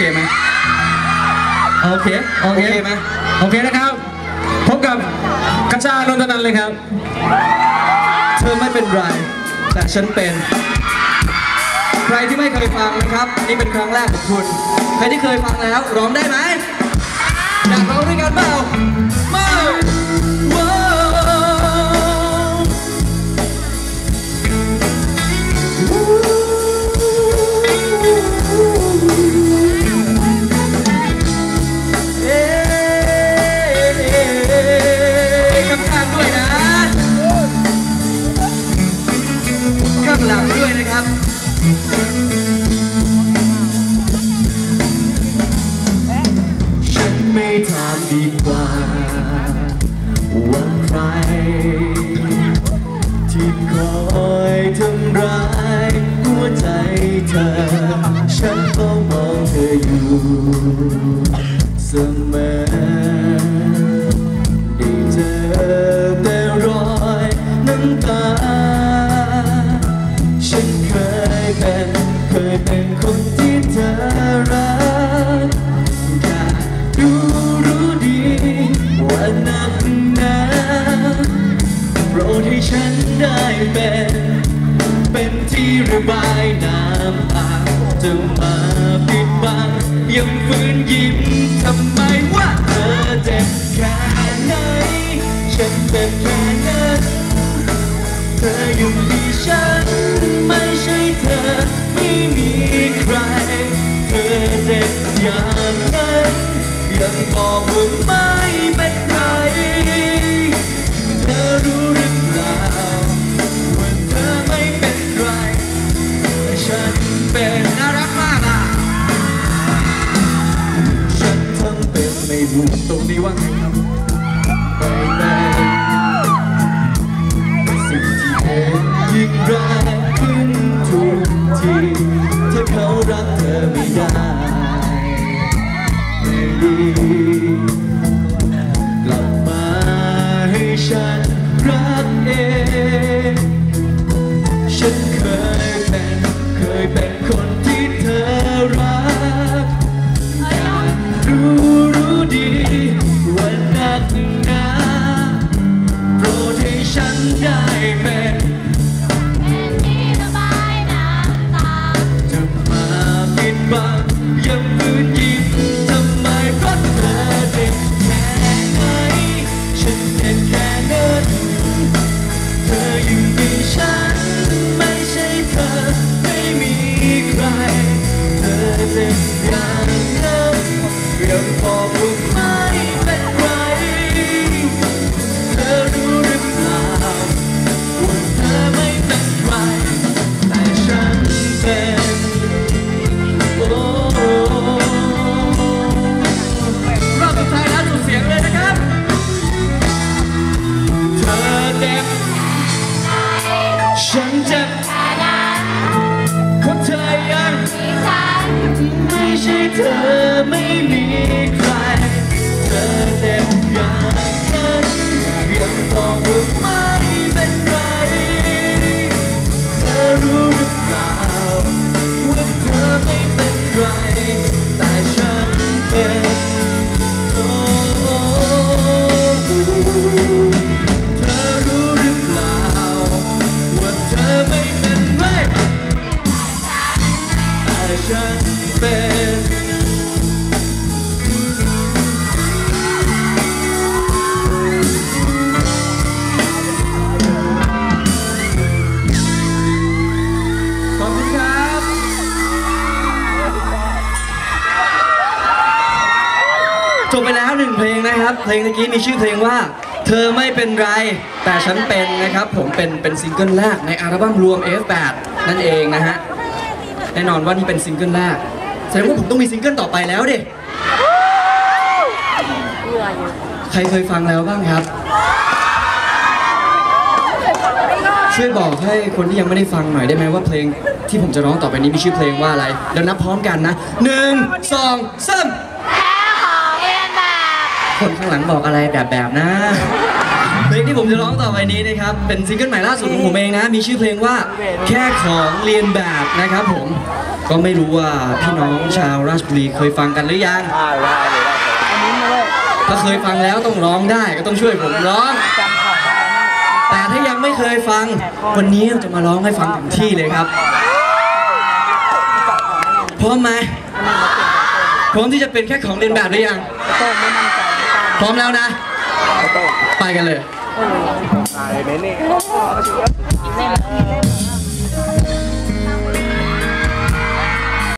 เคไหมโอเค โอโอเคเคไหมโอเคนะครับ พบกับกระชานนทนันท์เลยครับ เธอไม่เป็นไร แต่ฉันเป็น ใครที่ไม่เคยฟังนะครับ นี่เป็นครั้งแรกของคุณ ใครที่เคยฟังแล้ว ร้องได้ไหมอยากร้องด้วยกันเปล่า ครับฉันไม่ถามดีกว่าว่าใคร ที่คอยทำร้ายหัวใจเธอ ฉันเฝ้ามองเธออยู่เสมอ ยเป็นคนที่เธอรักอยากรู้รู้ดีว่านักหนาโปรดให้ฉันได้เป็น เป็นที่ระบายน้ำตาจะมาปิดบังยังฝืนยิ้มทำไมวะ บอกว่าไม่เป็นไร เธอรู้หรือเปล่าว่าเธอไม่เป็นไรแต่ฉันเป็นน่ารักมากอะ ฉันทำเป็นไม่รู้ตรงนี้ว่าไงครับไม่เป็นสิ่งที่เป็นยิ่งแรงขึ้นทุกที จบไปแล้วหนึ่งเพลงนะครับ เพลงเมื่อกี้มีชื่อเพลงว่า เธอไม่เป็นไร แต่ฉันเป็นนะครับ ผมเป็นเป็นซิงเกิลแรกในอัลบั้มรวม F8 นั่นเองนะฮะแน่นอนว่านี่เป็นซิงเกิลแรกแสดงว่าผมต้องมีซิงเกิลต่อไปแล้วดิใครเคยฟังแล้วบ้างครับ ช่วยบอกให้คนที่ยังไม่ได้ฟังหน่อยได้ไหมว่าเพลงที่ผมจะร้องต่อไปนี้มีชื่อเพลงว่าอะไรเดี๋ยวนับพร้อมกันนะหนึ่งสองสาม แค่ของเรียนแบบ คนข้างหลังบอกอะไรแบบแบบๆนะเพลงที่ผมจะร้องต่อไปนี้นะครับ เป็นซิงเกิลใหม่ล่าสุดของผมเองนะ มีชื่อเพลงว่าแค่ของเรียนแบบนะครับผม ก็ไม่รู้ว่าพี่น้องชาวราชบุรีเคยฟังกันหรือยัง ถ้าเคยฟังแล้วต้องร้องได้ก็ต้องช่วยผมร้อง แต่ถ้ายังไม่เคยฟัง วันนี้เราจะมาร้องให้ฟังถึงที่เลยครับ พร้อมไหมพร้อมที่จะเป็นแค่ของเรียนแบบหรือยัง พร้อมแล้วนะ ไปกันเลย